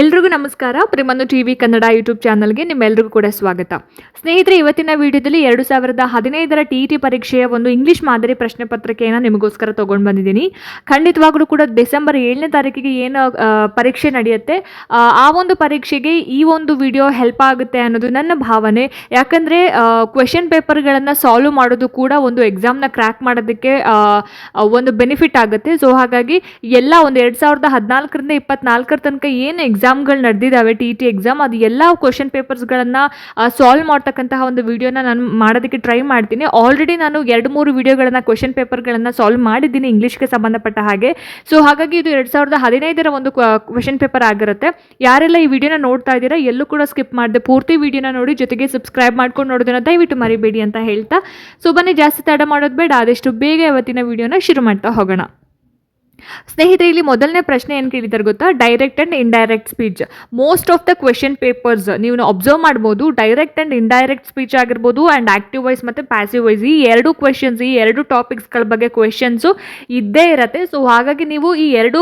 ಎಲ್ರಿಗೂ ನಮಸ್ಕಾರ. ಪ್ರಿಮನು ಟಿ ವಿ ಕನ್ನಡ ಯೂಟ್ಯೂಬ್ ಚಾನಲ್ಗೆ ನಿಮ್ಮೆಲ್ಲರಿಗೂ ಕೂಡ ಸ್ವಾಗತ. ಸ್ನೇಹಿತರೆ ಇವತ್ತಿನ ವಿಡಿಯೋದಲ್ಲಿ ಎರಡು ಸಾವಿರದ ಹದಿನೈದರ ಟಿ ಟಿ ಪರೀಕ್ಷೆಯ ಒಂದು ಇಂಗ್ಲಿಷ್ ಮಾದರಿ ಪ್ರಶ್ನೆ ಪತ್ರಿಕೆಯನ್ನು ನಿಮಗೋಸ್ಕರ ತೊಗೊಂಡು ಬಂದಿದ್ದೀನಿ. ಖಂಡಿತವಾಗ್ಲೂ ಕೂಡ ಡಿಸೆಂಬರ್ ಏಳನೇ ತಾರೀಕಿಗೆ ಏನು ಪರೀಕ್ಷೆ ನಡೆಯುತ್ತೆ. ಆ, ಒಂದು ಪರೀಕ್ಷೆಗೆ ಈ ಒಂದು ವಿಡಿಯೋ ಹೆಲ್ಪ್ ಆಗುತ್ತೆ ಅನ್ನೋದು ನನ್ನ ಭಾವನೆ. ಯಾಕಂದರೆ ಕ್ವೆಶನ್ ಪೇಪರ್ಗಳನ್ನು ಸಾಲ್ವ್ ಮಾಡೋದು ಕೂಡ ಒಂದು ಎಕ್ಸಾಮ್ನ ಕ್ರ್ಯಾಕ್ ಮಾಡೋದಕ್ಕೆ ಒಂದು ಬೆನಿಫಿಟ್ ಆಗುತ್ತೆ. ಸೊ ಹಾಗಾಗಿ ಎಲ್ಲ ಒಂದು ಎರಡು ಸಾವಿರದ ಹದಿನಾಲ್ಕರಿಂದ ಇಪ್ಪತ್ನಾಲ್ಕರ ತನಕ ಏನು ಎಕ್ಸಾಮ್ಗಳು ನಡೆದಿದ್ದಾವೆ ಟಿ ಟಿ ಎಕ್ಸಾಮ್ ಅದು ಎಲ್ಲ ಕ್ವಶನ್ ಪೇಪರ್ಸ್ಗಳನ್ನು ಸಾಲ್ವ್ ಮಾಡ್ತಕ್ಕಂತಹ ಒಂದು ವಿಡಿಯೋನ ನಾನು ಮಾಡೋದಕ್ಕೆ ಟ್ರೈ ಮಾಡ್ತೀನಿ. ಆಲ್ರೆಡಿ ನಾನು ಎರಡು ಮೂರು ವಿಡಿಯೋಗಳನ್ನು ಕ್ವಶನ್ ಪೇಪರ್ಗಳನ್ನು ಸಾಲ್ವ್ ಮಾಡಿದ್ದೀನಿ ಇಂಗ್ಲೀಷ್ಗೆ ಸಂಬಂಧಪಟ್ಟ ಹಾಗೆ. ಸೊ ಹಾಗಾಗಿ ಇದು ಎರಡು ಸಾವಿರದ ಹದಿನೈದರ ಒಂದು ಕ್ವಶನ್ ಪೇಪರ್ ಆಗಿರುತ್ತೆ. ಯಾರೆಲ್ಲ ಈ ವಿಡಿಯೋನ ನೋಡ್ತಾ ಇದ್ದೀರಾ, ಎಲ್ಲೂ ಕೂಡ ಸ್ಕಿಪ್ ಮಾಡಿದೆ, ಪೂರ್ತಿ ವಿಡಿಯೋನ ನೋಡಿ ಜೊತೆಗೆ ಸಬ್ಸ್ಕ್ರೈಬ್ ಮಾಡ್ಕೊಂಡು ನೋಡೋದನ್ನ ದಯವಿಟ್ಟು ಮರಿಬೇಡಿ ಅಂತ ಹೇಳ್ತಾ. ಸೊ ಬನ್ನಿ, ಜಾಸ್ತಿ ತಡ ಮಾಡೋದು ಬೇಡ, ಆದಷ್ಟು ಬೇಗ ಇವತ್ತಿನ ವಿಡಿಯೋನ ಶುರು ಮಾಡ್ತಾ ಹೋಗೋಣ. ಸ್ನೇಹಿತರೆ ಇಲ್ಲಿ ಮೊದಲನೇ ಪ್ರಶ್ನೆ ಏನು ಕೇಳಿದ್ದಾರೆ ಗೊತ್ತಾ? Direct and indirect speech most of the question papers ನೀವು ಅಬ್ಸರ್ವ್ ಮಾಡ್ಬೋದು. ಡೈರೆಕ್ಟ್ ಆ್ಯಂಡ್ ಇಂಡೈರೆಕ್ಟ್ ಸ್ಪೀಚ್ ಆಗಿರ್ಬೋದು ಆ್ಯಂಡ್ ಆಕ್ಟಿವ್ ವೈಸ್ ಮತ್ತು ಪ್ಯಾಸಿವ್ ವೈಸ್ ಈ ಎರಡು ಕ್ವೆಶನ್ಸ್ ಈ ಎರಡು ಟಾಪಿಕ್ಸ್ಗಳ ಬಗ್ಗೆ ಕ್ವೆಶನ್ಸು ಇದ್ದೇ ಇರತ್ತೆ. ಸೊ ಹಾಗಾಗಿ ನೀವು ಈ ಎರಡು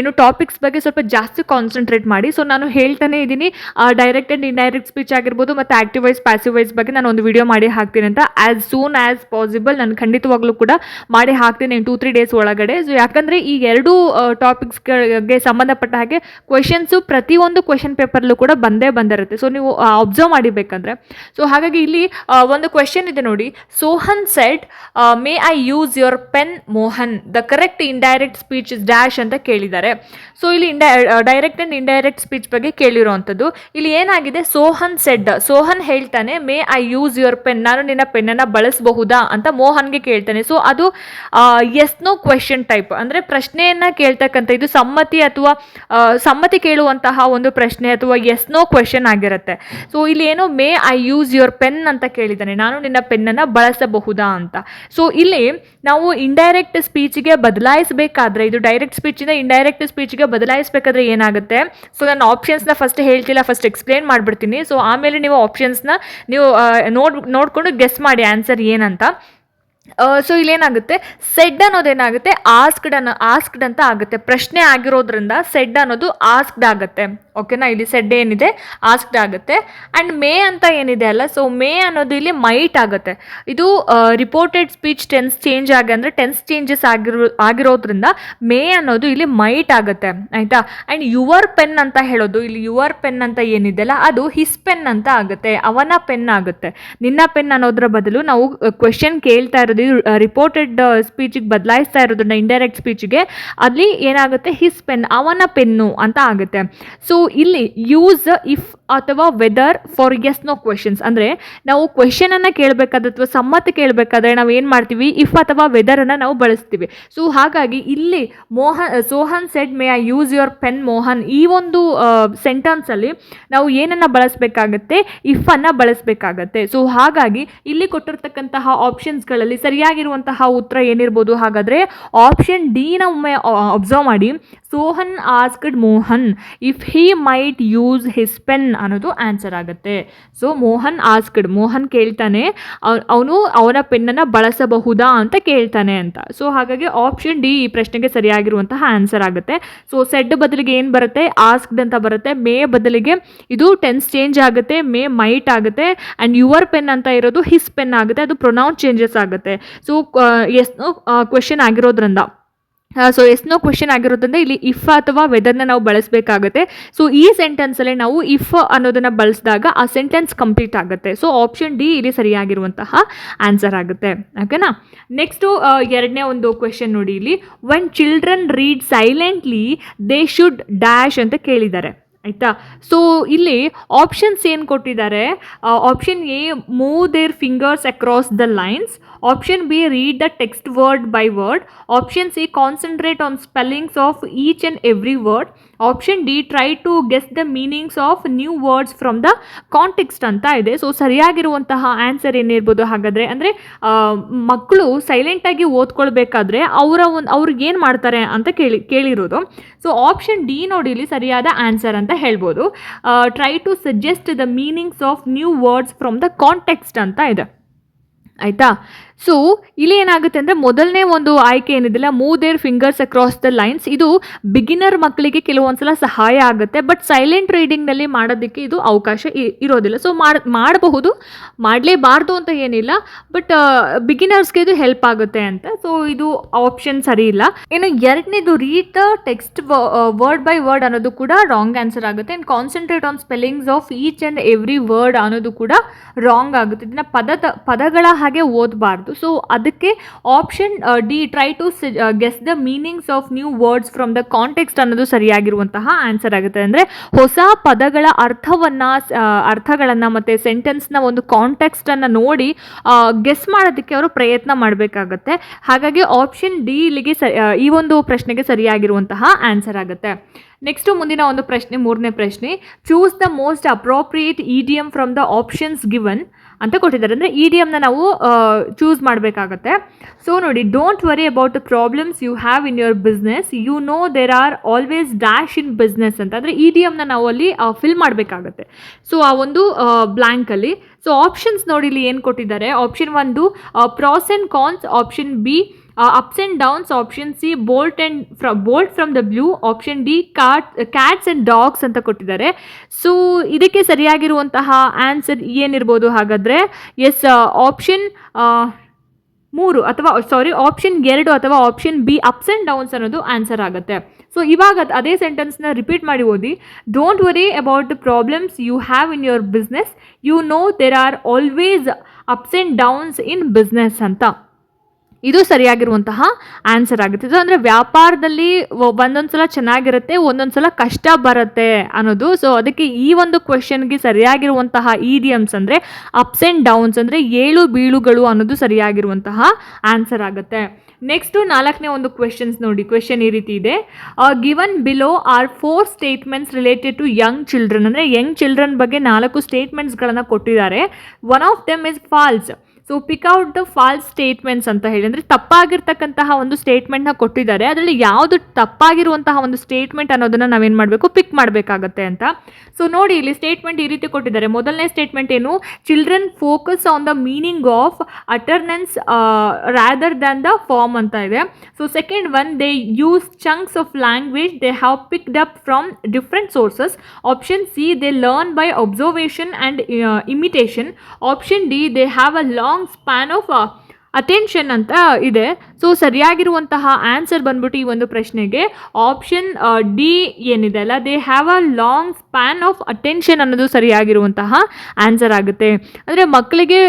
ಏನು ಟಾಪಿಕ್ಸ್ ಬಗ್ಗೆ ಸ್ವಲ್ಪ ಜಾಸ್ತಿ ಕಾನ್ಸಂಟ್ರೇಟ್ ಮಾಡಿ. ಸೊ ನಾನು ಹೇಳ್ತಾನೆ ಇದ್ದೀನಿ ಡೈರೆಕ್ಟ್ ಆ್ಯಂಡ್ ಇಂಡೈರೆಕ್ಟ್ ಸ್ಪೀಚ್ ಆಗಿರ್ಬೋದು ಮತ್ತು ಆಕ್ಟಿವ್ ವೈಸ್ ಪ್ಯಾಸಿವ್ ವೈಸ್ ಬಗ್ಗೆ ನಾನು ಒಂದು ವಿಡಿಯೋ ಮಾಡಿ ಹಾಕ್ತೀನಿ ಅಂತ. ಆ್ಯಸ್ ಸೂನ್ ಆ್ಯಸ್ ಪಾಸಿಬಲ್ ನಾನು ಖಂಡಿತವಾಗ್ಲೂ ಕೂಡ ಮಾಡಿ ಹಾಕ್ತೀನಿ ಟೂ ತ್ರೀ ಡೇಸ್ ಒಳಗಡೆ. ಸೊ ಯಾಕಂದರೆ ಈ ಎರಡು ಟಾಪಿಕ್ಸ್ಗಳಿಗೆ ಸಂಬಂಧಪಟ್ಟ ಹಾಗೆ ಕ್ವೆಶನ್ಸು ಪ್ರತಿಯೊಂದು ಕ್ವೆಶನ್ ಪೇಪರ್ಲ್ಲೂ ಕೂಡ ಬಂದೇ ಬಂದಿರುತ್ತೆ. ಸೊ ನೀವು ಅಬ್ಸರ್ವ್ ಮಾಡಿಬೇಕಂದ್ರೆ. ಸೊ ಹಾಗಾಗಿ ಇಲ್ಲಿ ಒಂದು ಕ್ವೆಶನ್ ಇದೆ ನೋಡಿ. Sohan said may I use your pen Mohan the correct indirect speech is dash ಅಂತ ಕೇಳಿದ್ದಾರೆ. ಸೊ ಇಲ್ಲಿ ಇಂಡೈ ಡೈರೆಕ್ಟ್ ಆ್ಯಂಡ್ ಇಂಡೈರೆಕ್ಟ್ ಸ್ಪೀಚ್ ಬಗ್ಗೆ ಕೇಳಿರುವಂಥದ್ದು. ಇಲ್ಲಿ ಏನಾಗಿದೆ? ಸೋಹನ್ ಸೆಡ್ ಸೋಹನ್ ಹೇಳ್ತಾನೆ may I use your pen ನಾನು ನಿನ್ನ ಪೆನ್ನನ್ನು ಬಳಸಬಹುದಾ? ಅಂತ ಮೋಹನ್ಗೆ ಕೇಳ್ತಾನೆ. ಸೊ ಅದು ಎಸ್ ನೋ ಕ್ವೆಶನ್ ಟೈಪ್ ಅಂದರೆ ಪ್ರಶ್ನೆಯನ್ನು ಕೇಳ್ತಕ್ಕಂಥ ಇದು ಸಮ್ಮತಿ ಅಥವಾ ಸಮ್ಮತಿ ಕೇಳುವಂತಹ ಒಂದು ಪ್ರಶ್ನೆ ಅಥವಾ ಎಸ್ ನೋ ಕ್ವೆಶನ್ ಆಗಿರುತ್ತೆ. ಸೊ ಇಲ್ಲಿ ಏನೋ may I use your pen ಅಂತ ಕೇಳಿದ್ದಾನೆ. ನಾನು ನಿನ್ನ ಪೆನ್ನನ್ನು ಬಳಸಬಹುದಾ? ಅಂತ. ಸೊ ಇಲ್ಲಿ ನಾವು ಇಂಡೈರೆಕ್ಟ್ ಸ್ಪೀಚ್ಗೆ ಬದಲಾಯಿಸಬೇಕಾದ್ರೆ, ಇದು ಡೈರೆಕ್ಟ್ ಸ್ಪೀಚಿಂದ ಇಂಡೈರೆಕ್ಟ್ ಸ್ಪೀಚ್ಗೆ ಬದಲಾಯಿಸಬೇಕಾದ್ರೆ ಏನಾಗುತ್ತೆ? ಸೊ ನಾನು ಆಪ್ಷನ್ಸ್ನ ಫಸ್ಟ್ ಹೇಳ್ತಿಲ್ಲ ಫಸ್ಟ್ ಎಕ್ಸ್ಪ್ಲೇನ್ ಮಾಡಿಬಿಡ್ತೀನಿ. ಸೊ ಆಮೇಲೆ ನೀವು ಆಪ್ಷನ್ಸ್ನ ನೀವು ನೋಡ್, ನೋಡಿಕೊಂಡು ಗೆಸ್ ಮಾಡಿ ಆನ್ಸರ್ ಏನಂತ. ಸೊ ಇಲ್ಲೇನಾಗುತ್ತೆ? ಸೆಡ್ ಅನ್ನೋದೇನಾಗುತ್ತೆ? ಆಸ್ಕ್ಡ್ ಅನ್ನೋ ಆಸ್ಕ್ಡ್ ಅಂತ ಆಗುತ್ತೆ. ಪ್ರಶ್ನೆ ಆಗಿರೋದ್ರಿಂದ ಸೆಡ್ ಅನ್ನೋದು ಆಸ್ಕ್ಡ್ ಆಗುತ್ತೆ. ಓಕೆನಾ ಇಲ್ಲಿ ಸೆಡ್ ಏನಿದೆ? ಆಸ್ಕ್ಡ್ ಆಗುತ್ತೆ. ಆ್ಯಂಡ್ ಮೇ ಅಂತ ಏನಿದೆ ಅಲ್ಲ? ಸೊ ಮೇ ಅನ್ನೋದು ಇಲ್ಲಿ ಮೈಟ್ ಆಗುತ್ತೆ. ಇದು ರಿಪೋರ್ಟೆಡ್ ಸ್ಪೀಚ್ ಟೆನ್ಸ್ ಚೇಂಜ್ ಆಗಿ ಅಂದರೆ ಟೆನ್ಸ್ ಚೇಂಜಸ್ ಆಗಿರೋ, ಆಗಿರೋದ್ರಿಂದ ಮೇ ಅನ್ನೋದು ಇಲ್ಲಿ ಮೈಟ್ ಆಗುತ್ತೆ. ಆಯಿತಾ? ಆ್ಯಂಡ್ ಯುವರ್ ಪೆನ್ ಅಂತ ಹೇಳೋದು, ಇಲ್ಲಿ ಯುವರ್ ಪೆನ್ ಅಂತ ಏನಿದೆಯಲ್ಲ ಅದು ಹಿಸ್ ಪೆನ್ ಅಂತ ಆಗುತ್ತೆ. ಅವನ ಪೆನ್ ಆಗುತ್ತೆ. ನಿನ್ನ ಪೆನ್ ಅನ್ನೋದ್ರ ಬದಲು ನಾವು ಕ್ವೆಶನ್ ಕೇಳ್ತಾ ಇರೋದು ರಿಪೋರ್ಟೆಡ್ ಸ್ಪೀಚಿಗೆ ಬದಲಾಯಿಸ್ತಾ ಇರೋದನ್ನ ಇಂಡೈರೆಕ್ಟ್ ಸ್ಪೀಚ್ಗೆ ಅಲ್ಲಿ ಏನಾಗುತ್ತೆ? ಹಿಸ್ ಪೆನ್ ಅವನ ಪೆನ್ನು ಅಂತ ಆಗುತ್ತೆ. ಸೊ ಇಲ್ಲಿ ಯೂಸ್ ಇಫ್ ಅಥವಾ whether for yes no questions ಅಂದರೆ ನಾವು ಕ್ವೆಶನನ್ನು ಕೇಳಬೇಕಾದ್ರೆ ಅಥವಾ ಸಮ್ಮತ ಕೇಳಬೇಕಾದ್ರೆ ನಾವು ಏನು ಮಾಡ್ತೀವಿ? ಇಫ್ ಅಥವಾ ವೆದರನ್ನು ನಾವು ಬಳಸ್ತೀವಿ. ಸೊ ಹಾಗಾಗಿ ಇಲ್ಲಿ Mohan Sohan said may I use your pen Mohan? ಈ ಒಂದು ಸೆಂಟೆನ್ಸಲ್ಲಿ ನಾವು ಏನನ್ನು ಬಳಸಬೇಕಾಗತ್ತೆ? ಇಫನ್ನು ಬಳಸಬೇಕಾಗತ್ತೆ. ಸೊ ಹಾಗಾಗಿ ಇಲ್ಲಿ ಕೊಟ್ಟಿರ್ತಕ್ಕಂತಹ ಆಪ್ಷನ್ಸ್ಗಳಲ್ಲಿ ಸರಿಯಾಗಿರುವಂತಹ ಉತ್ತರ ಏನಿರ್ಬೋದು? ಹಾಗಾದರೆ ಆಪ್ಷನ್ ಡಿನ ಒಮ್ಮೆ ಅಬ್ಸರ್ವ್ ಮಾಡಿ. Sohan asked Mohan if he might use his pen ಅನ್ನೋದು ಆನ್ಸರ್ ಆಗುತ್ತೆ. ಸೊ ಮೋಹನ್ ಆಸ್ಕ್ಡ್, ಮೋಹನ್ ಕೇಳ್ತಾನೆ ಅವನು ಅವನ ಪೆನ್ನನ್ನು ಬಳಸಬಹುದಾ ಅಂತ ಕೇಳ್ತಾನೆ ಅಂತ. ಸೊ ಹಾಗಾಗಿ ಆಪ್ಷನ್ ಡಿ ಈ ಪ್ರಶ್ನೆಗೆ ಸರಿಯಾಗಿರುವಂತಹ ಆನ್ಸರ್ ಆಗುತ್ತೆ. ಸೊ ಸೆಡ್ ಬದಲಿಗೆ ಏನು ಬರುತ್ತೆ? ಆಸ್ಕ್ಡ್ ಅಂತ ಬರುತ್ತೆ. ಮೇ ಬದಲಿಗೆ ಇದು ಟೆನ್ಸ್ ಚೇಂಜ್ ಆಗುತ್ತೆ, ಮೇ ಮೈಟ್ ಆಗುತ್ತೆ ಆ್ಯಂಡ್ ಯುವರ್ ಪೆನ್ ಅಂತ ಇರೋದು ಹಿಸ್ ಪೆನ್ ಆಗುತ್ತೆ. ಅದು ಪ್ರೊನೌನ್ ಚೇಂಜಸ್ ಆಗುತ್ತೆ. ಸೊ ಎಸ್ ಕ್ವೆಶನ್ ಆಗಿರೋದ್ರಿಂದ. ಸೊ ಎಸ್ ನೋ ಕ್ವೆಶನ್ ಆಗಿರೋದ್ರಿಂದ ಇಲ್ಲಿ ಇಫ್ ಅಥವಾ ವೆದರ್ನ ನಾವು ಬಳಸಬೇಕಾಗುತ್ತೆ. ಸೊ ಈ ಸೆಂಟೆನ್ಸಲ್ಲೇ ನಾವು ಇಫ್ ಅನ್ನೋದನ್ನು ಬಳಸಿದಾಗ ಆ ಸೆಂಟೆನ್ಸ್ ಕಂಪ್ಲೀಟ್ ಆಗುತ್ತೆ. ಸೊ ಆಪ್ಷನ್ ಡಿ ಇಲ್ಲಿ ಸರಿಯಾಗಿರುವಂತಹ ಆನ್ಸರ್ ಆಗುತ್ತೆ. ಓಕೆನಾ ನೆಕ್ಸ್ಟು ಎರಡನೇ ಒಂದು ಕ್ವೆಶನ್ ನೋಡಿ ಇಲ್ಲಿ. When children read silently they should dash ಅಂತ ಕೇಳಿದ್ದಾರೆ. ಆಯಿತಾ? ಸೊ ಇಲ್ಲಿ ಆಪ್ಷನ್ಸ್ ಏನು ಕೊಟ್ಟಿದ್ದಾರೆ? Option A move their fingers across the lines option B read the text word by word option C concentrate on spellings of each and every word option D try to guess the meanings of new words from the context ಅಂತ ಇದೆ. So ಸರಿಯಾಗಿರುವಂತಹ answer ಏನಿರ್ಬೋದು? ಹಾಗಾದರೆ, ಅಂದರೆ ಮಕ್ಕಳು ಸೈಲೆಂಟಾಗಿ ಓದ್ಕೊಳ್ಬೇಕಾದ್ರೆ ಅವರ ಒಂದು, ಅವ್ರಿಗೆ ಏನು ಮಾಡ್ತಾರೆ ಅಂತ ಕೇಳಿ, ಕೇಳಿರೋದು. ಸೊ ಆಪ್ಷನ್ ಡಿ ನೋಡಿ ಇಲ್ಲಿ ಸರಿಯಾದ ಆನ್ಸರ್ ಅಂತ ಹೇಳ್ಬೋದು. Try to suggest the meanings of new words from the context ಅಂತ ಇದೆ. ಆಯಿತಾ? ಸೊ ಇಲ್ಲಿ ಏನಾಗುತ್ತೆ ಅಂದರೆ ಮೊದಲನೇ ಒಂದು ಆಯ್ಕೆ ಏನಿದಿಲ್ಲ move their fingers across the lines ಇದು ಬಿಗಿನರ್ ಮಕ್ಕಳಿಗೆ ಕೆಲವೊಂದ್ಸಲ ಸಹಾಯ ಆಗುತ್ತೆ ಬಟ್ ಸೈಲೆಂಟ್ ರೀಡಿಂಗ್ನಲ್ಲಿ ಮಾಡೋದಕ್ಕೆ ಇದು ಅವಕಾಶ ಇರೋದಿಲ್ಲ. ಸೊ ಮಾಡ್, ಮಾಡಬಹುದು, ಮಾಡಲೇಬಾರ್ದು ಅಂತ ಏನಿಲ್ಲ ಬಟ್ ಬಿಗಿನರ್ಸ್ಗೆ ಇದು ಹೆಲ್ಪ್ ಆಗುತ್ತೆ ಅಂತ. ಸೊ ಇದು ಆಪ್ಷನ್ ಸರಿ ಇಲ್ಲ. ಇನ್ನು ಎರಡನೇದು read the text word by word ಅನ್ನೋದು ಕೂಡ ರಾಂಗ್ ಆನ್ಸರ್ ಆಗುತ್ತೆ. And concentrate on spellings of each and every word ಅನ್ನೋದು ಕೂಡ ರಾಂಗ್ ಆಗುತ್ತೆ. ಇದನ್ನ ಪದ ಪದಗಳ ಹಾಗೆ ಓದಬಾರ್ದು. ಸೊ ಅದಕ್ಕೆ option D try to guess the meanings of new words from the context ಅನ್ನೋದು ಸರಿಯಾಗಿರುವಂತಹ ಆನ್ಸರ್ ಆಗುತ್ತೆ. ಅಂದರೆ ಹೊಸ ಪದಗಳ ಅರ್ಥವನ್ನು ಅರ್ಥಗಳನ್ನು ಮತ್ತು ಸೆಂಟೆನ್ಸ್ನ ಒಂದು ಕಾಂಟೆಕ್ಸ್ಟನ್ನು ನೋಡಿ ಗೆಸ್ ಮಾಡೋದಕ್ಕೆ ಅವರು ಪ್ರಯತ್ನ ಮಾಡಬೇಕಾಗತ್ತೆ. ಹಾಗಾಗಿ ಆಪ್ಷನ್ ಡಿ ಇಲ್ಲಿಗೆ ಸ ಈ ಒಂದು ಪ್ರಶ್ನೆಗೆ ಸರಿಯಾಗಿರುವಂತಹ ಆನ್ಸರ್ ಆಗುತ್ತೆ. ನೆಕ್ಸ್ಟು ಮುಂದಿನ ಒಂದು ಪ್ರಶ್ನೆ, ಮೂರನೇ ಪ್ರಶ್ನೆ. Choose the most appropriate idiom from the options given ಅಂತ ಕೊಟ್ಟಿದ್ದಾರೆ. ಅಂದರೆ ಇ ಡಿ ಎಮ್ನ ನಾವು ಚೂಸ್ ಮಾಡಬೇಕಾಗತ್ತೆ. ಸೊ ನೋಡಿ don't worry about the problems you have in your business you know there are always dash in business ಅಂತ. ಅಂದರೆ E D ಎಮ್ನ ನಾವು ಅಲ್ಲಿ ಫಿಲ್ ಮಾಡಬೇಕಾಗತ್ತೆ. ಸೊ ಆ ಒಂದು ಬ್ಲ್ಯಾಂಕಲ್ಲಿ ಸೊ ಆಪ್ಷನ್ಸ್ ನೋಡಿ ಇಲ್ಲಿ ಏನು ಕೊಟ್ಟಿದ್ದಾರೆ. ಆಪ್ಷನ್ ಒಂದು pros and cons option B ups and downs option C bolt and ಫ್ರ bolt from the blue option D cat cats and dogs ಅಂತ ಕೊಟ್ಟಿದ್ದಾರೆ. ಸೊ ಇದಕ್ಕೆ ಸರಿಯಾಗಿರುವಂತಹ ಆನ್ಸರ್ ಏನಿರ್ಬೋದು ಹಾಗಾದರೆ? ಎಸ್ ಆಪ್ಷನ್ ಮೂರು ಅಥವಾ ಸಾರಿ ಆಪ್ಷನ್ ಎರಡು ಅಥವಾ option B ups and downs ಅನ್ನೋದು ಆನ್ಸರ್ ಆಗುತ್ತೆ. ಸೊ ಇವಾಗ ಅದ್- ಅದೇ ಸೆಂಟೆನ್ಸ್ನ ರಿಪೀಟ್ ಮಾಡಿ ಓದಿ. Don't worry about the problems you have in your business you know there are always ups and downs in business ಅಂತ. ಇದು ಸರಿಯಾಗಿರುವಂತಹ ಆನ್ಸರ್ ಆಗುತ್ತೆ. ಇದು ಅಂದರೆ ವ್ಯಾಪಾರದಲ್ಲಿ ಒಂದೊಂದು ಸಲ ಚೆನ್ನಾಗಿರುತ್ತೆ ಒಂದೊಂದು ಸಲ ಕಷ್ಟ ಬರುತ್ತೆ ಅನ್ನೋದು. ಸೊ ಅದಕ್ಕೆ ಈ ಒಂದು ಕ್ವೆಶನ್ಗೆ ಸರಿಯಾಗಿರುವಂತಹ ಇಡಿಯಮ್ಸ್ ಅಂದರೆ ಅಪ್ಸ್ ಆ್ಯಂಡ್ ಡೌನ್ಸ್ ಅಂದರೆ ಏಳು ಬೀಳುಗಳು ಅನ್ನೋದು ಸರಿಯಾಗಿರುವಂತಹ ಆನ್ಸರ್ ಆಗುತ್ತೆ. ನೆಕ್ಸ್ಟು ನಾಲ್ಕನೇ ಒಂದು ಕ್ವೆಶನ್ಸ್ ನೋಡಿ ಕ್ವೆಶನ್ ಈ ರೀತಿ ಇದೆ. Given below are four statements related to young children ಅಂದರೆ ಯಂಗ್ ಚಿಲ್ಡ್ರನ್ ಬಗ್ಗೆ ನಾಲ್ಕು ಸ್ಟೇಟ್ಮೆಂಟ್ಸ್ಗಳನ್ನು ಕೊಟ್ಟಿದ್ದಾರೆ. One of them is false so pick out the false statements ಅಂತ ಹೇಳಿ. ಅಂದರೆ ತಪ್ಪಾಗಿರ್ತಕ್ಕಂತಹ ಒಂದು ಸ್ಟೇಟ್ಮೆಂಟ್ನ ಕೊಟ್ಟಿದ್ದಾರೆ. ಅದರಲ್ಲಿ ಯಾವುದು ತಪ್ಪಾಗಿರುವಂತಹ ಒಂದು ಸ್ಟೇಟ್ಮೆಂಟ್ ಅನ್ನೋದನ್ನು ನಾವೇನು ಮಾಡಬೇಕು? ಪಿಕ್ ಮಾಡಬೇಕಾಗತ್ತೆ ಅಂತ. ಸೊ ನೋಡಿ ಇಲ್ಲಿ ಸ್ಟೇಟ್ಮೆಂಟ್ ಈ ರೀತಿ ಕೊಟ್ಟಿದ್ದಾರೆ. ಮೊದಲನೇ ಸ್ಟೇಟ್ಮೆಂಟ್ ಏನು? Children focus on the meaning of utterances rather than the form ಅಂತ ಇದೆ. So second one they use chunks of language they have picked up from different sources option C they learn by observation and imitation option D they have a long span of attention ಅಂತ ಇದೆ. So ಸರಿಯಾಗಿರುವಂತಹ answer ಬಂದ್ಬಿಟ್ಟು ಈ ಒಂದು ಪ್ರಶ್ನೆಗೆ option D ಏನಿದೆ ಅಲ್ಲ they have a long span of attention ಅನ್ನೋದು ಸರಿಯಾಗಿರುವಂತಹ ಆನ್ಸರ್ ಆಗುತ್ತೆ. ಅಂದರೆ ಮಕ್ಕಳಿಗೆ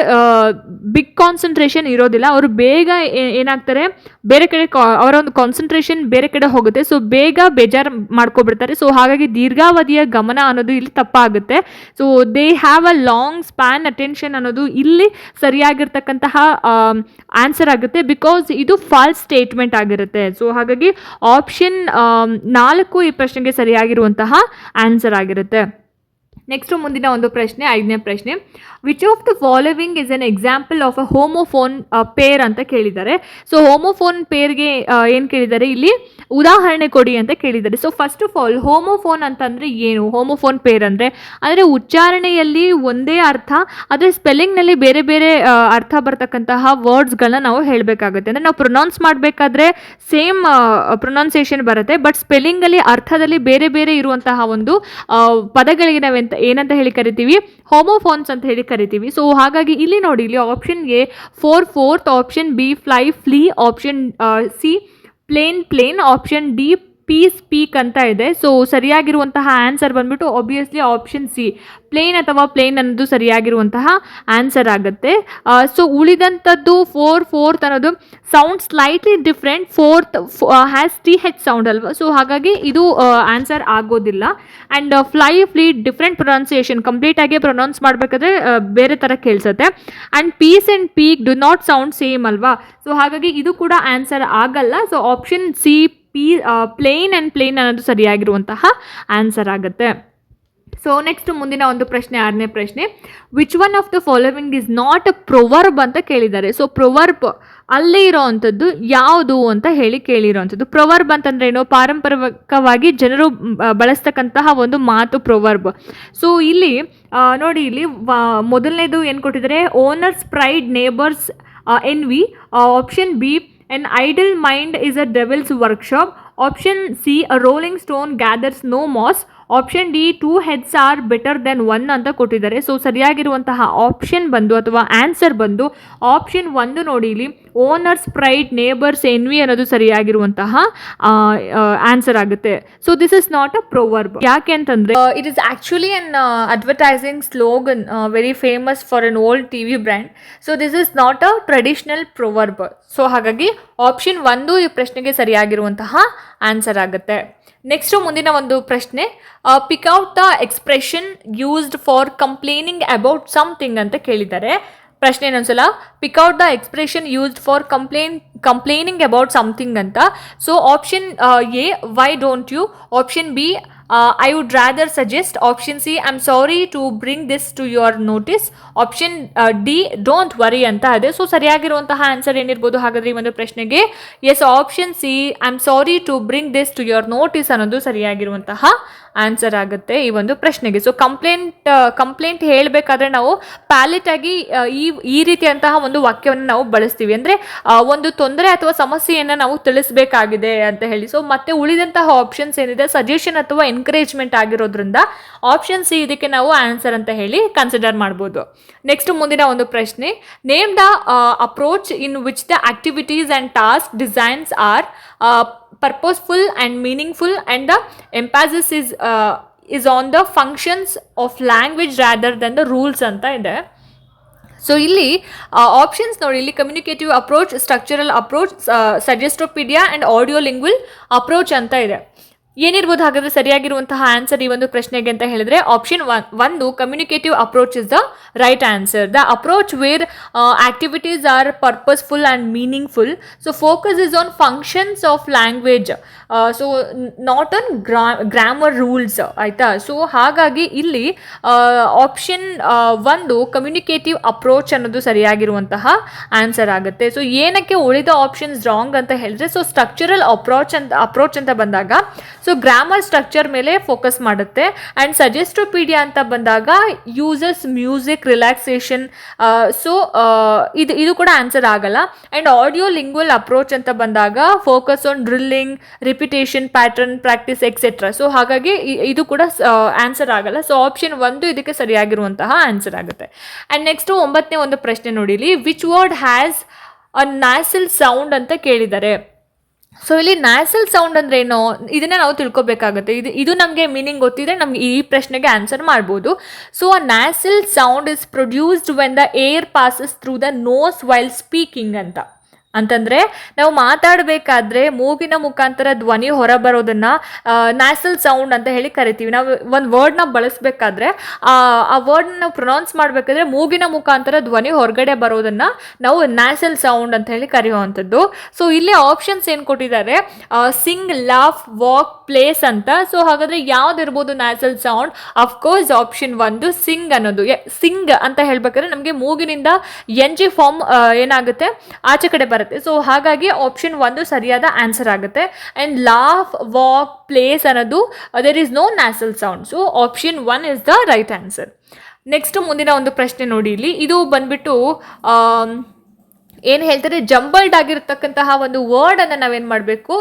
ಬಿಗ್ ಕಾನ್ಸಂಟ್ರೇಷನ್ ಇರೋದಿಲ್ಲ. ಅವರು ಬೇಗ ಏನಾಗ್ತಾರೆ? ಬೇರೆ ಕಡೆ ಅವರ ಒಂದು ಕಾನ್ಸಂಟ್ರೇಷನ್ ಬೇರೆ ಕಡೆ ಹೋಗುತ್ತೆ. ಸೊ ಬೇಗ ಬೇಜಾರು ಮಾಡ್ಕೊಬಿಡ್ತಾರೆ. ಸೊ ಹಾಗಾಗಿ ದೀರ್ಘಾವಧಿಯ ಗಮನ ಅನ್ನೋದು ಇಲ್ಲಿ ತಪ್ಪಾಗುತ್ತೆ. So they have a long span attention ಅನ್ನೋದು ಇಲ್ಲಿ ಸರಿಯಾಗಿರ್ತಕ್ಕಂತಹ ಆನ್ಸರ್ ಆಗುತ್ತೆ ಬಿಕಾಸ್ ಇದು ಫಾಲ್ಸ್ ಸ್ಟೇಟ್ಮೆಂಟ್ ಆಗಿರುತ್ತೆ. ಸೊ ಹಾಗಾಗಿ ಆಪ್ಷನ್ ನಾಲ್ಕು ಈ ಪ್ರಶ್ನೆಗೆ ಸರಿಯಾಗಿರುವಂತಹ ಆನ್ಸರ್ ಆಗಿರುತ್ತೆ. ನೆಕ್ಸ್ಟ್ ಮುಂದಿನ ಒಂದು ಪ್ರಶ್ನೆ, ಐದನೇ ಪ್ರಶ್ನೆ. Which of the following is an example of a homophone pair ಅಂತ ಕೇಳಿದ್ದಾರೆ. ಸೊ ಹೋಮೋಫೋನ್ ಪೇರ್ಗೆ ಏನು ಕೇಳಿದ್ದಾರೆ ಇಲ್ಲಿ? ಉದಾಹರಣೆ ಕೊಡಿ ಅಂತ ಕೇಳಿದ್ದಾರೆ. So first of all homophone ಅಂತಂದರೆ ಏನು? ಹೋಮೋಫೋನ್ ಪೇರ್ ಅಂದರೆ? ಅಂದರೆ ಉಚ್ಚಾರಣೆಯಲ್ಲಿ ಒಂದೇ ಅರ್ಥ, ಆದರೆ ಸ್ಪೆಲ್ಲಿಂಗ್ನಲ್ಲಿ ಬೇರೆ ಬೇರೆ ಅರ್ಥ ಬರ್ತಕ್ಕಂತಹ ವರ್ಡ್ಸ್ಗಳನ್ನ ನಾವು ಹೇಳಬೇಕಾಗುತ್ತೆ. ಅಂದರೆ ನಾವು ಪ್ರೊನೌನ್ಸ್ ಮಾಡಬೇಕಾದ್ರೆ ಸೇಮ್ ಪ್ರೊನೌನ್ಸಿಯೇಷನ್ ಬರುತ್ತೆ ಬಟ್ ಸ್ಪೆಲ್ಲಿಂಗಲ್ಲಿ ಅರ್ಥದಲ್ಲಿ ಬೇರೆ ಬೇರೆ ಇರುವಂತಹ ಒಂದು ಪದಗಳಿಗೆ ನಾವೆಂತ ಏನಂತ ಹೇಳಿ ಕರಿತೀವಿ? ಹೋಮೋಫೋನ್ಸ್ ಅಂತ ಹೇಳಿ ಕರಿತೀವಿ. ಸೊ ಹಾಗಾಗಿ ಇಲ್ಲಿ ನೋಡಿ, ಇಲ್ಲಿ option A four fourth option B fly flee option C plane plain option D pea peak ಅಂತ ಇದೆ. ಸೊ ಸರಿಯಾಗಿರುವಂತಹ ಆನ್ಸರ್ ಬಂದ್ಬಿಟ್ಟು ಆಬ್ವಿಯಸ್ಲಿ ಆಪ್ಷನ್ ಸಿ ಪ್ಲೇನ್ ಅಥವಾ ಪ್ಲೇನ್ ಅನ್ನೋದು ಸರಿಯಾಗಿರುವಂತಹ ಆನ್ಸರ್ ಆಗುತ್ತೆ. ಸೊ ಉಳಿದಂಥದ್ದು ಫೋರ್ ಫೋರ್ತ್ ಅನ್ನೋದು sound slightly different fourth has T H sound ಅಲ್ವಾ? ಸೊ ಹಾಗಾಗಿ ಇದು ಆನ್ಸರ್ ಆಗೋದಿಲ್ಲ. And fly flee different pronunciation ಕಂಪ್ಲೀಟಾಗಿ ಪ್ರೊನೌನ್ಸ್ ಮಾಡಬೇಕಾದ್ರೆ ಬೇರೆ ಥರ ಕೇಳಿಸುತ್ತೆ. And peace and peak do not sound same ಅಲ್ವಾ? ಸೊ ಹಾಗಾಗಿ ಇದು ಕೂಡ ಆನ್ಸರ್ ಆಗಲ್ಲ. So option C P plane and plain ಅನ್ನೋದು ಸರಿಯಾಗಿರುವಂತಹ ಆನ್ಸರ್ ಆಗುತ್ತೆ. ಸೊ ನೆಕ್ಸ್ಟ್ ಮುಂದಿನ ಒಂದು ಪ್ರಶ್ನೆ, ಆರನೇ ಪ್ರಶ್ನೆ. Which one of the following is not a proverb ಅಂತ ಕೇಳಿದ್ದಾರೆ. ಸೊ ಪ್ರೊವರ್ಬ್ ಅಲ್ಲೇ ಇರೋವಂಥದ್ದು, ಯಾವುದು ಅಂತ ಹೇಳಿ ಕೇಳಿರೋವಂಥದ್ದು. ಪ್ರೊವರ್ಬ್ ಅಂತಂದ್ರೆ ಏನು? ಪಾರಂಪರಿಕವಾಗಿ ಜನರು ಬಳಸ್ತಕ್ಕಂತಹ ಒಂದು ಮಾತು ಪ್ರೊವರ್ಬ್ ಸೊ ಇಲ್ಲಿ ನೋಡಿ, ಇಲ್ಲಿ ಮೊದಲನೇದು ಏನು ಕೊಟ್ಟಿದ್ದಾರೆ? Owner's pride neighbour's envy option B An idle mind is a devil's workshop. Option C, a rolling stone gathers no moss. Option D two heads are better than one ಅಂತ ಕೊಟ್ಟಿದ್ದಾರೆ. So ಸರಿಯಾಗಿರುವಂತಹ option ಬಂದು ಅಥವಾ answer ಬಂದು option ಒಂದು ನೋಡಿ ಇಲ್ಲಿ owners pride neighbours NV ಅನ್ನೋದು ಸರಿಯಾಗಿರುವಂತಹ ಆನ್ಸರ್ ಆಗುತ್ತೆ. So this is not a proverb ಯಾಕೆ ಅಂತಂದ್ರೆ it is actually an advertising slogan very famous for an old T V brand so this is not a traditional proverb so ಹಾಗಾಗಿ option ಒಂದು ಈ ಪ್ರಶ್ನೆಗೆ ಸರಿಯಾಗಿರುವಂತಹ ಆನ್ಸರ್ ಆಗುತ್ತೆ. Next ಮುಂದಿನ ಒಂದು ಪ್ರಶ್ನೆ pick out the expression used for complaining about something ಅಂತ ಕೇಳಿದ್ದಾರೆ. ಪ್ರಶ್ನೆ ಇನ್ನೊಂದ್ಸಲ pick out the expression used for complain complaining about something ಅಂತ. So option A why don't you option B I would rather suggest option C I am sorry to bring this to your notice option D don't worry ಅಂತ ಇದೆ. So ಸರಿಯಾಗಿರುವಂತಹ answer ಏನಿರ್ಬೋದು? ಹಾಗಾದ್ರೆ ಈ ಒಂದು ಪ್ರಶ್ನೆಗೆ yes option C I am sorry to bring this to your notice ಅನ್ನೋದು ಸರಿಯಾಗಿರುವಂತಹ ಆನ್ಸರ್ ಆಗುತ್ತೆ ಈ ಒಂದು ಪ್ರಶ್ನೆಗೆ. ಸೊ ಕಂಪ್ಲೇಂಟ್ ಕಂಪ್ಲೇಂಟ್ ಹೇಳಬೇಕಾದ್ರೆ ನಾವು ಪ್ಯಾಲೆಟ್ ಆಗಿ ಈ ಈ ರೀತಿಯಂತಹ ಒಂದು ವಾಕ್ಯವನ್ನು ನಾವು ಬಳಸ್ತೀವಿ. ಅಂದರೆ ಒಂದು ತೊಂದರೆ ಅಥವಾ ಸಮಸ್ಯೆಯನ್ನು ನಾವು ತಿಳಿಸಬೇಕಾಗಿದೆ ಅಂತ ಹೇಳಿ. ಸೊ ಮತ್ತೆ ಉಳಿದಂತಹ ಆಪ್ಷನ್ಸ್ ಏನಿದೆ ಸಜೆಷನ್ ಅಥವಾ ಎನ್ಕರೇಜ್ಮೆಂಟ್ ಆಗಿರೋದ್ರಿಂದ ಆಪ್ಷನ್ ಸಿ ಇದಕ್ಕೆ ನಾವು ಆನ್ಸರ್ ಅಂತ ಹೇಳಿ ಕನ್ಸಿಡರ್ ಮಾಡ್ಬೋದು. ನೆಕ್ಸ್ಟ್ ಮುಂದಿನ ಒಂದು ಪ್ರಶ್ನೆ name the approach in which the activities and task designs are purposeful and meaningful and the emphasis is uh, is on the functions of language rather than the rules ಅಂತ ಇದೆ so ಇಲ್ಲಿ options ನೋಡಿ ಇಲ್ಲಿ communicative approach structural approach suggestopedia and audio lingual approach ಅಂತ ಇದೆ ಏನಿರ್ಬೋದು ಹಾಗಾದ್ರೆ ಸರಿಯಾಗಿರುವಂತಹ answer ಈ ಒಂದು ಪ್ರಶ್ನೆಗೆ ಅಂತ ಹೇಳಿದ್ರೆ ಆಪ್ಷನ್ ಒನ್ ಒಂದು communicative approach is the right answer the approach where activities are purposeful and meaningful so focus is on functions of language so not on ಗ್ರಾ grammar rules ಆಯಿತಾ? ಸೊ ಹಾಗಾಗಿ ಇಲ್ಲಿ ಆಪ್ಷನ್ ಒಂದು ಕಮ್ಯುನಿಕೇಟಿವ್ ಅಪ್ರೋಚ್ ಅನ್ನೋದು ಸರಿಯಾಗಿರುವಂತಹ answer ಆಗುತ್ತೆ. So ಏನಕ್ಕೆ ಉಳಿದ options wrong ಅಂತ ಹೇಳಿದ್ರೆ ಸೊ ಸ್ಟ್ರಕ್ಚರಲ್ ಅಪ್ರೋಚ್ ಅಂತ ಅಪ್ರೋಚ್ ಅಂತ ಬಂದಾಗ ಸೊ ಗ್ರಾಮರ್ ಸ್ಟ್ರಕ್ಚರ್ ಮೇಲೆ ಫೋಕಸ್ ಮಾಡುತ್ತೆ. ಆ್ಯಂಡ್ ಸಜೆಸ್ಟೋಪೀಡಿಯಾ ಅಂತ ಬಂದಾಗ ಯೂಸಸ್ ಮ್ಯೂಸಿಕ್ ರಿಲ್ಯಾಕ್ಸೇಷನ್ ಸೊ ಇದು ಇದು ಕೂಡ ಆನ್ಸರ್ ಆಗಲ್ಲ. ಆ್ಯಂಡ್ ಆಡಿಯೋ ಲಿಂಗ್ವಲ್ ಅಪ್ರೋಚ್ ಅಂತ ಬಂದಾಗ focus on drilling repetition pattern practice etcetera so ಹಾಗಾಗಿ ಇದು ಕೂಡ ಆನ್ಸರ್ ಆಗಲ್ಲ. ಸೊ ಆಪ್ಷನ್ ಒಂದು ಇದಕ್ಕೆ ಸರಿಯಾಗಿರುವಂತಹ ಆನ್ಸರ್ ಆಗುತ್ತೆ. ಆ್ಯಂಡ್ ನೆಕ್ಸ್ಟು ಒಂಬತ್ತನೇ ಒಂದು ಪ್ರಶ್ನೆ ನೋಡಿಲಿ. Which word has a nasal sound ಅಂತ ಕೇಳಿದ್ದಾರೆ ಸೊ ಇಲ್ಲಿ ನ್ಯಾಸಲ್ ಸೌಂಡ್ ಅಂದ್ರೆ ಏನು? ಇದನ್ನ ನಾವು ತಿಳ್ಕೊಬೇಕಾಗುತ್ತೆ. ಇದು ಇದು ನಮಗೆ ಮೀನಿಂಗ್ ಗೊತ್ತಿದ್ರೆ ನಮ್ಗೆ ಈ ಪ್ರಶ್ನೆಗೆ ಆನ್ಸರ್ ಮಾಡ್ಬೋದು. So a nasal sound is produced when the air passes through the nose while speaking ಅಂತ. ಅಂತಂದ್ರೆ ನಾವು ಮಾತಾಡಬೇಕಾದ್ರೆ ಮೂಗಿನ ಮುಖಾಂತರ ಧ್ವನಿ ಹೊರ ಬರೋದನ್ನ ನ್ಯಾಸಲ್ ಸೌಂಡ್ ಅಂತ ಹೇಳಿ ಕರಿತೀವಿ. ನಾವು ಒಂದು ವರ್ಡ್ನ ಬಳಸಬೇಕಾದ್ರೆ, ಆ ವರ್ಡ್ನ ನಾವು ಪ್ರೊನೌನ್ಸ್ ಮಾಡಬೇಕಾದ್ರೆ ಮೂಗಿನ ಮುಖಾಂತರ ಧ್ವನಿ ಹೊರಗಡೆ ಬರೋದನ್ನ ನಾವು ನ್ಯಾಸಲ್ ಸೌಂಡ್ ಅಂತ ಹೇಳಿ ಕರೆಯುವಂಥದ್ದು. ಸೊ ಇಲ್ಲಿ ಆಪ್ಷನ್ಸ್ ಏನು ಕೊಟ್ಟಿದ್ದಾರೆ? ಸಿಂಗ್ ಲಾಫ್ ವಾಕ್ ಪ್ಲೇಸ್ ಅಂತ. ಸೊ ಹಾಗಾದ್ರೆ ಯಾವ್ದಿರ್ಬೋದು nasal sound of course option ಒಂದು ಸಿಂಗ್ ಅನ್ನೋದು. ಸಿಂಗ್ ಅಂತ ಹೇಳ್ಬೇಕಾದ್ರೆ ನಮಗೆ ಮೂಗಿನಿಂದ ಎನ್ ಜಿ ಫಾರ್ಮ್ ಏನಾಗುತ್ತೆ? ಆಚೆ ಕಡೆ ಬರುತ್ತೆ. ಸೊ ಹಾಗಾಗಿ ಆಪ್ಷನ್ ಒಂದು ಸರಿಯಾದ ಆನ್ಸರ್ ಆಗುತ್ತೆ. ಆ್ಯಂಡ್ ಲಾಫ್ ವಾಕ್ ಪ್ಲೇಸ್ ಅನ್ನೋದು there is no nasal sound so option one is the right answer next ಮುಂದಿನ ಒಂದು ಪ್ರಶ್ನೆ ನೋಡಿ ಇಲ್ಲಿ. ಇದು ಬಂದ್ಬಿಟ್ಟು ಆಮ್, ಏನು ಹೇಳ್ತಾರೆ ಜಂಬಲ್ಡ್ ಆಗಿರ್ತಕ್ಕಂತಹ ಒಂದು ವರ್ಡನ್ನು ನಾವೇನು ಮಾಡಬೇಕು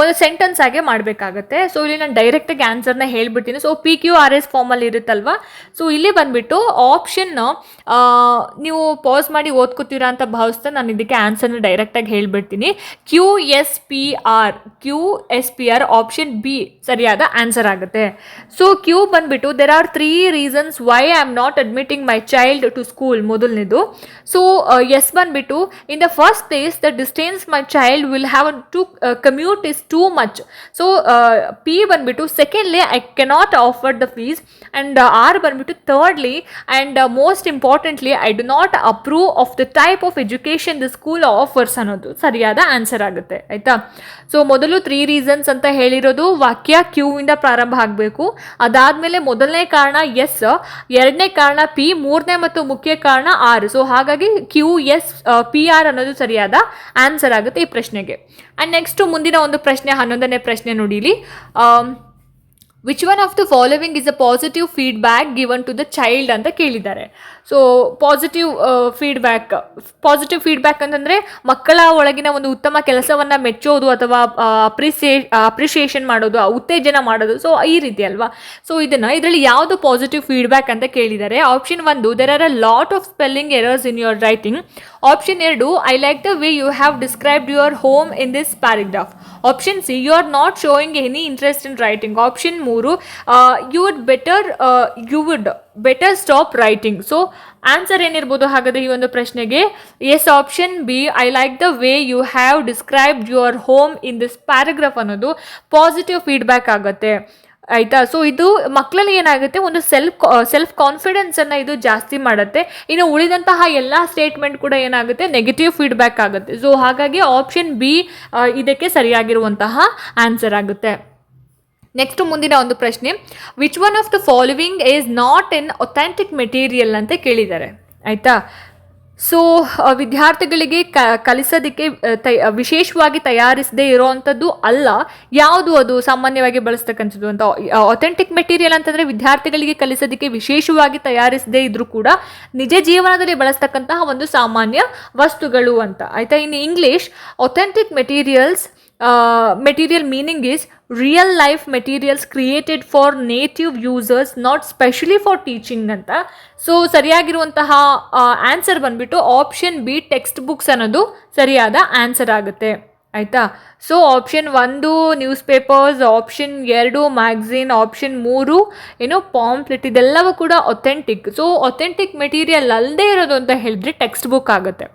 ಒಂದು ಸೆಂಟೆನ್ಸ್ ಆಗಿ ಮಾಡಬೇಕಾಗತ್ತೆ. ಸೊ ಇಲ್ಲಿ ನಾನು ಡೈರೆಕ್ಟಾಗಿ ಆನ್ಸರ್ನ ಹೇಳ್ಬಿಡ್ತೀನಿ. So P Q R S ಫಾರ್ಮಲ್ಲಿ ಇರುತ್ತಲ್ವಾ? ಸೊ ಇಲ್ಲಿ ಬಂದ್ಬಿಟ್ಟು ಆಪ್ಷನ್ ನೀವು ಪಾಸ್ ಮಾಡಿ ಓದ್ಕೋತೀರಾ ಅಂತ ಭಾವಿಸ್ತಾ ನಾನು ಇದಕ್ಕೆ ಆನ್ಸರ್ನ ಡೈರೆಕ್ಟಾಗಿ ಹೇಳ್ಬಿಡ್ತೀನಿ. Q S P R Q S P R option B ಸರಿಯಾದ ಆನ್ಸರ್ ಆಗುತ್ತೆ. ಸೊ ಕ್ಯೂ ಬಂದ್ಬಿಟ್ಟು there are three reasons why I am not admitting my child to school ಮೊದಲನೇದು. ಸೊ ಎಸ್ ಬಂದ್ಬಿಟ್ಟು in the first place the distance my child will have to commute is too much so P ಬಂದ್ಬಿಟ್ಟು secondly I cannot offer the fees and R ಬಂದ್ಬಿಟ್ಟು thirdly and most importantly I do not approve of the type of education the school offers ಅನ್ನೋದು. ಸರಿಯಾದ answer ಆಗುತ್ತೆ, ಆಯಿತಾ? So ಮೊದಲು three reasons ಅಂತ ಹೇಳಿರೋದು, ವಾಕ್ಯ ಕ್ಯೂ ಇಂದ ಪ್ರಾರಂಭ ಆಗಬೇಕು. ಅದಾದಮೇಲೆ ಮೊದಲನೇ ಕಾರಣ ಎಸ್ ಎರಡನೇ ಕಾರಣ ಪಿ ಮೂರನೇ ಮತ್ತು ಮುಖ್ಯ ಕಾರಣ ಆರ್ ಸೊ ಹಾಗಾಗಿ ಕ್ಯೂ ಎಸ್ ಪಿ ಆರ್ ಅನ್ನೋದು ಸರಿಯಾದ ಆನ್ಸರ್ ಆಗುತ್ತೆ ಈ ಪ್ರಶ್ನೆಗೆ. ಆ್ಯಂಡ್ ನೆಕ್ಸ್ಟು ಮುಂದಿನ ಒಂದು ಪ್ರಶ್ನೆ, ಹನ್ನೊಂದನೇ ಪ್ರಶ್ನೆ ನೋಡಿಲಿ. Which one of the following is a positive feedback given to the child ಅಂತ ಕೇಳಿದ್ದಾರೆ. So positive feedback positive feedback ಅಂತಂದರೆ ಮಕ್ಕಳ ಒಳಗಿನ ಒಂದು ಉತ್ತಮ ಕೆಲಸವನ್ನು ಮೆಚ್ಚೋದು ಅಥವಾ ಅಪ್ರಿಸಿಯೇ ಅಪ್ರಿಷಿಯೇಷನ್ ಮಾಡೋದು ಉತ್ತೇಜನ ಮಾಡೋದು ಸೊ ಈ ರೀತಿ ಅಲ್ವಾ? ಸೊ ಇದನ್ನು ಇದರಲ್ಲಿ ಯಾವುದು ಪಾಸಿಟಿವ್ ಫೀಡ್ಬ್ಯಾಕ್ ಅಂತ ಕೇಳಿದ್ದಾರೆ? ಆಪ್ಷನ್ ಒಂದು there are a lot of spelling errors in your writing option ಎರಡು I like the way you have described your home in this paragraph option C you are not showing any interest in writing option ಮೂರು you would better you would better stop writing so answer ಏನಿರ್ಬೋದು? ಹಾಗಾದರೆ ಈ ಒಂದು ಪ್ರಶ್ನೆಗೆ is option B I like the way you have described your home in this paragraph ಅನ್ನೋದು positive feedback ಆಗುತ್ತೆ. ಆಯಿತಾ? So ಇದು ಮಕ್ಕಳಲ್ಲಿ ಏನಾಗುತ್ತೆ? ಒಂದು ಸೆಲ್ಫ್ ಸೆಲ್ಫ್ ಕಾನ್ಫಿಡೆನ್ಸನ್ನು ಇದು ಜಾಸ್ತಿ ಮಾಡುತ್ತೆ. ಇನ್ನು ಉಳಿದಂತಹ ಎಲ್ಲ ಸ್ಟೇಟ್ಮೆಂಟ್ ಕೂಡ ಏನಾಗುತ್ತೆ? ನೆಗೆಟಿವ್ ಫೀಡ್ಬ್ಯಾಕ್ ಆಗುತ್ತೆ. ಸೊ ಹಾಗಾಗಿ ಆಪ್ಷನ್ ಬಿ ಇದಕ್ಕೆ ಸರಿಯಾಗಿರುವಂತಹ ಆನ್ಸರ್ ಆಗುತ್ತೆ. ನೆಕ್ಸ್ಟ್ ಮುಂದಿನ ಒಂದು ಪ್ರಶ್ನೆ. Which one of the following is not an authentic material ಅಂತ ಕೇಳಿದ್ದಾರೆ. ಆಯಿತಾ? ಸೊ ವಿದ್ಯಾರ್ಥಿಗಳಿಗೆ ಕ ಕಲಿಸೋದಕ್ಕೆ ಆ, ತೈ ವಿಶೇಷವಾಗಿ ತಯಾರಿಸದೇ ಇರೋವಂಥದ್ದು ಅಲ್ಲ. ಯಾವುದು ಅದು ಸಾಮಾನ್ಯವಾಗಿ ಬಳಸ್ತಕ್ಕಂಥದ್ದು ಅಂತ? ಅಥೆಂಟಿಕ್ ಮೆಟೀರಿಯಲ್ ಅಂತಂದರೆ ವಿದ್ಯಾರ್ಥಿಗಳಿಗೆ ಕಲಿಸೋದಕ್ಕೆ ವಿಶೇಷವಾಗಿ ತಯಾರಿಸದೇ ಇದ್ರೂ ಕೂಡ ನಿಜ ಜೀವನದಲ್ಲಿ ಬಳಸ್ತಕ್ಕಂತಹ ಒಂದು ಸಾಮಾನ್ಯ ವಸ್ತುಗಳು ಅಂತ. ಆಯಿತಾ? ಇನ್ನು English authentic materials material meaning is real life materials created for native users not specially for teaching ಅಂತ. ಸೊ ಸರಿಯಾಗಿರುವಂತಹ ಆನ್ಸರ್ ಬಂದ್ಬಿಟ್ಟು ಆಪ್ಷನ್ ಬಿ ಟೆಕ್ಸ್ಟ್ ಬುಕ್ಸ್ ಅನ್ನೋದು ಸರಿಯಾದ ಆನ್ಸರ್ ಆಗುತ್ತೆ. ಆಯಿತಾ? ಸೊ ಆಪ್ಷನ್ ಒಂದು ನ್ಯೂಸ್ ಪೇಪರ್ಸ್ ಆಪ್ಷನ್ ಎರಡು ಮ್ಯಾಗ್ಝಿನ್ ಆಪ್ಷನ್ ಮೂರು ಏನು ಪಾಂಪ್ಲೆಟ್ ಇದೆಲ್ಲವೂ ಕೂಡ ಒಥೆಂಟಿಕ್ ಸೊ ಒಥೆಂಟಿಕ್ ಮೆಟೀರಿಯಲ್ ಅಲ್ಲದೆ ಇರೋದು ಅಂತ ಹೇಳಿದ್ರೆ ಟೆಕ್ಸ್ಟ್ ಬುಕ್ ಆಗುತ್ತೆ.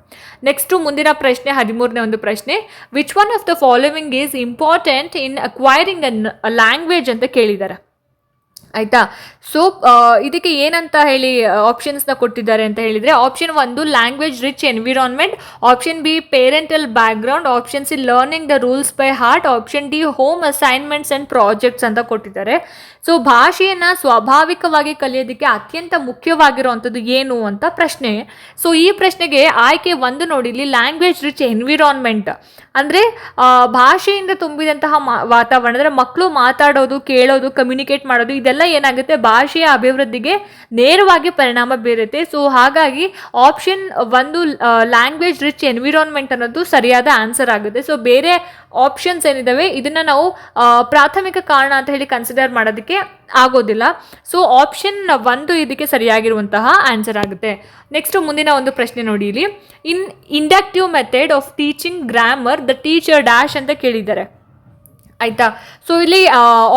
ನೆಕ್ಸ್ಟು ಮುಂದಿನ ಪ್ರಶ್ನೆ, ಹದಿಮೂರನೇ ಒಂದು ಪ್ರಶ್ನೆ. Which one of the following is important in acquiring an language ಅಂತ ಕೇಳಿದ್ದಾರೆ ಆಯಿತಾ? ಸೊ ಇದಕ್ಕೆ ಏನಂತ ಹೇಳಿ ಆಪ್ಷನ್ಸ್ನ ಕೊಟ್ಟಿದ್ದಾರೆ ಅಂತ ಹೇಳಿದರೆ ಆಪ್ಷನ್ ಒಂದು language rich environment option B parental background option C learning the rules by heart option D home assignments and projects ಅಂತ ಕೊಟ್ಟಿದ್ದಾರೆ. ಸೊ ಭಾಷೆಯನ್ನು ಸ್ವಾಭಾವಿಕವಾಗಿ ಕಲಿಯೋದಕ್ಕೆ ಅತ್ಯಂತ ಮುಖ್ಯವಾಗಿರುವಂಥದ್ದು ಏನು ಅಂತ ಪ್ರಶ್ನೆ. ಸೊ ಈ ಪ್ರಶ್ನೆಗೆ ಆಯ್ಕೆ ಒಂದು ನೋಡಿಲಿ ಲ್ಯಾಂಗ್ವೇಜ್ ರಿಚ್ ಎನ್ವಿರಾನ್ಮೆಂಟ್ ಅಂದರೆ ಭಾಷೆಯಿಂದ ತುಂಬಿದಂತಹ ವಾತಾವರಣ, ಅಂದರೆ ಮಕ್ಕಳು ಮಾತಾಡೋದು, ಕೇಳೋದು ಕಮ್ಯುನಿಕೇಟ್ ಮಾಡೋದು, ಇದೆಲ್ಲ ಏನಾಗುತ್ತೆ? ಭಾಷೆಯ ಅಭಿವೃದ್ಧಿಗೆ ನೇರವಾಗಿ ಪರಿಣಾಮ ಬೀರುತ್ತೆ. ಸೊ ಹಾಗಾಗಿ ಆಪ್ಷನ್ ಒಂದು ಲ್ಯಾಂಗ್ವೇಜ್ ರಿಚ್ ಎನ್ವಿರಾನ್ಮೆಂಟ್ ಅನ್ನೋದು ಸರಿಯಾದ ಆನ್ಸರ್ ಆಗುತ್ತೆ. ಸೊ ಬೇರೆ ಆಪ್ಷನ್ಸ್ ಏನಿದ್ದಾವೆ ಇದನ್ನು ನಾವು ಪ್ರಾಥಮಿಕ ಕಾರಣ ಅಂತ ಹೇಳಿ ಕನ್ಸಿಡರ್ ಮಾಡೋದಕ್ಕೆ ಆಗೋದಿಲ್ಲ. ಸೊ ಆಪ್ಷನ್ ಒಂದು ಇದಕ್ಕೆ ಸರಿಯಾಗಿರುವಂತಹ ಆನ್ಸರ್ ಆಗುತ್ತೆ. ನೆಕ್ಸ್ಟ್ ಮುಂದಿನ ಒಂದು ಪ್ರಶ್ನೆ ನೋಡಿ ಇಲ್ಲಿ. In inductive method of teaching grammar the teacher dash ಅಂತ ಕೇಳಿದ್ದಾರೆ. ಆಯಿತಾ? ಸೊ ಇಲ್ಲಿ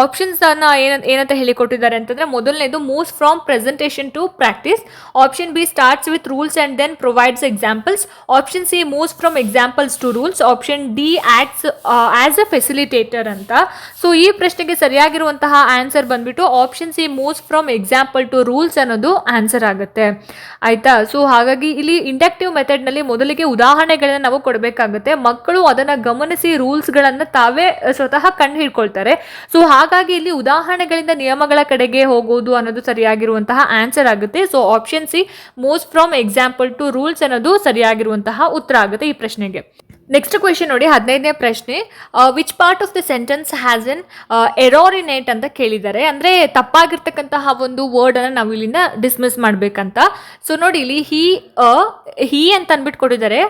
ಆಪ್ಷನ್ಸನ್ನು ಏನ, ಏನಂತ ಹೇಳಿಕೊಟ್ಟಿದ್ದಾರೆ ಅಂತಂದರೆ, ಮೊದಲನೇದು moves from presentation to practice option B starts with rules and then provides examples option C moves from examples to rules option D acts as a facilitator ಅಂತ. ಸೊ ಈ ಪ್ರಶ್ನೆಗೆ ಸರಿಯಾಗಿರುವಂತಹ ಆನ್ಸರ್ ಬಂದ್ಬಿಟ್ಟು option C moves from example to rules ಅನ್ನೋದು answer ಆಗುತ್ತೆ. ಆಯಿತಾ? So ಹಾಗಾಗಿ ಇಲ್ಲಿ ಇಂಡಕ್ಟಿವ್ ಮೆಥಡ್ನಲ್ಲಿ ಮೊದಲಿಗೆ ಉದಾಹರಣೆಗಳನ್ನ ನಾವು ಕೊಡಬೇಕಾಗುತ್ತೆ. ಮಕ್ಕಳು ಅದನ್ನು ಗಮನಿಸಿ ರೂಲ್ಸ್ಗಳನ್ನು ತಾವೇ ಸ್ವತಃ ಕಂಡು ಹಿಡ್ಕೊಳ್ತಾರೆ. ಸೊ ಹಾಗಾಗಿ ಇಲ್ಲಿ ಉದಾಹರಣೆಗಳಿಂದ ನಿಯಮಗಳ ಕಡೆಗೆ ಹೋಗೋದು ಅನ್ನೋದು ಸರಿಯಾಗಿರುವಂತಹ ಆನ್ಸರ್ ಆಗುತ್ತೆ. So option C most from example to rules ಅನ್ನೋದು ಸರಿಯಾಗಿರುವಂತಹ ಉತ್ತರ ಆಗುತ್ತೆ ಈ ಪ್ರಶ್ನೆಗೆ. ನೆಕ್ಸ್ಟ್ ಕ್ವೆಶನ್ ನೋಡಿ, ಹದಿನೈದನೇ ಪ್ರಶ್ನೆ. Which part of the sentence has an error in it ಅಂತ ಕೇಳಿದ್ದಾರೆ. ಅಂದರೆ ತಪ್ಪಾಗಿರ್ತಕ್ಕಂತಹ ಒಂದು ವರ್ಡನ್ನು ನಾವು ಇಲ್ಲಿಂದ ಡಿಸ್ಮಿಸ್ ಮಾಡಬೇಕಂತ. ಸೊ ನೋಡಿ, ಇಲ್ಲಿ ಹಿ ಹಿ ಅಂತ ಅಂದ್ಬಿಟ್ಟು ಕೊಟ್ಟಿದ್ದಾರೆ.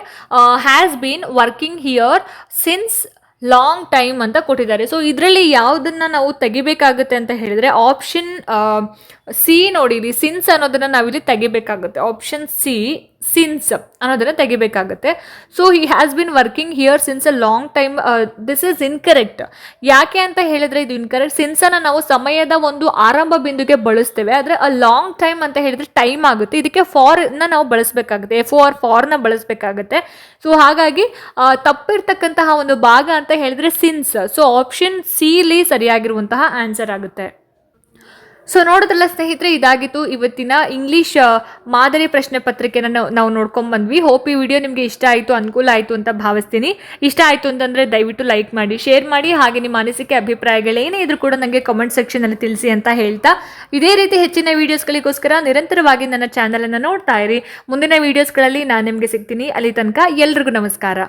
Has been working here since long time ಅಂತ ಕೊಟ್ಟಿದ್ದಾರೆ. ಸೊ ಇದರಲ್ಲಿ ಯಾವುದನ್ನು ನಾವು ತೆಗಿಬೇಕಾಗುತ್ತೆ ಅಂತ ಹೇಳಿದರೆ ಆಪ್ಷನ್ ಸಿ ನೋಡಿರಿ. ಸಿನ್ಸ್ ಅನ್ನೋದನ್ನು ನಾವಿಲ್ಲಿ ತೆಗಿಬೇಕಾಗುತ್ತೆ. ಆಪ್ಷನ್ ಸಿ ಸಿನ್ಸ್ ಅನ್ನೋದನ್ನು ತೆಗಿಬೇಕಾಗುತ್ತೆ. So he has been working here since a long time this is incorrect ಯಾಕೆ ಅಂತ ಹೇಳಿದ್ರೆ ಇದು ಇನ್ಕರೆಕ್ಟ್ ಸಿನ್ಸನ್ನು ನಾವು ಸಮಯದ ಒಂದು ಆರಂಭ ಬಿಂದುಗೆ ಬಳಸ್ತೇವೆ, ಆದರೆ ಅ ಲಾಂಗ್ ಟೈಮ್ ಅಂತ ಹೇಳಿದ್ರೆ ಟೈಮ್ ಆಗುತ್ತೆ. ಇದಕ್ಕೆ ಫಾರ್ನ ನಾವು ಬಳಸಬೇಕಾಗುತ್ತೆ. ಎಫ್ ಆರ್ ಫಾರ್ನ ಬಳಸಬೇಕಾಗುತ್ತೆ. ಸೊ ಹಾಗಾಗಿ ತಪ್ಪಿರ್ತಕ್ಕಂತಹ ಒಂದು ಭಾಗ ಅಂತ ಹೇಳಿದ್ರೆ ಸಿನ್ಸ್ ಸೊ ಆಪ್ಷನ್ ಸಿಲಿ ಸರಿಯಾಗಿರುವಂತಹ ಆನ್ಸರ್ ಆಗುತ್ತೆ. ಸೊ ನೋಡೋದ್ರಲ್ಲ ಸ್ನೇಹಿತರೆ, ಇದಾಗಿತ್ತು ಇವತ್ತಿನ ಇಂಗ್ಲೀಷ್ ಮಾದರಿ ಪ್ರಶ್ನೆ ಪತ್ರಿಕೆನ ನಾವು ನಾವು ನೋಡ್ಕೊಂಡ್ ಬಂದ್ವಿ. ಹೋಪ್ ಈ ವಿಡಿಯೋ ನಿಮಗೆ ಇಷ್ಟ ಆಯಿತು, ಅನುಕೂಲ ಆಯಿತು ಅಂತ ಭಾವಿಸ್ತೀನಿ. ಇಷ್ಟ ಆಯಿತು ಅಂತಂದರೆ ದಯವಿಟ್ಟು ಲೈಕ್ ಮಾಡಿ ಶೇರ್ ಮಾಡಿ, ಹಾಗೆ ನಿಮ್ಮ ಅನಿಸಿಕೆ ಅಭಿಪ್ರಾಯಗಳೇನೇ ಇದ್ರೂ ಕೂಡ ನನಗೆ ಕಮೆಂಟ್ ಸೆಕ್ಷನಲ್ಲಿ ತಿಳಿಸಿ ಅಂತ ಹೇಳ್ತಾ. ಇದೇ ರೀತಿ ಹೆಚ್ಚಿನ ವೀಡಿಯೋಸ್ಗಳಿಗೋಸ್ಕರ ನಿರಂತರವಾಗಿ ನನ್ನ ಚಾನಲನ್ನು ನೋಡ್ತಾ ಇರಿ. ಮುಂದಿನ ವೀಡಿಯೋಸ್ಗಳಲ್ಲಿ ನಾನು ನಿಮಗೆ ಸಿಗ್ತೀನಿ. ಅಲ್ಲಿ ತನಕ ಎಲ್ರಿಗೂ ನಮಸ್ಕಾರ.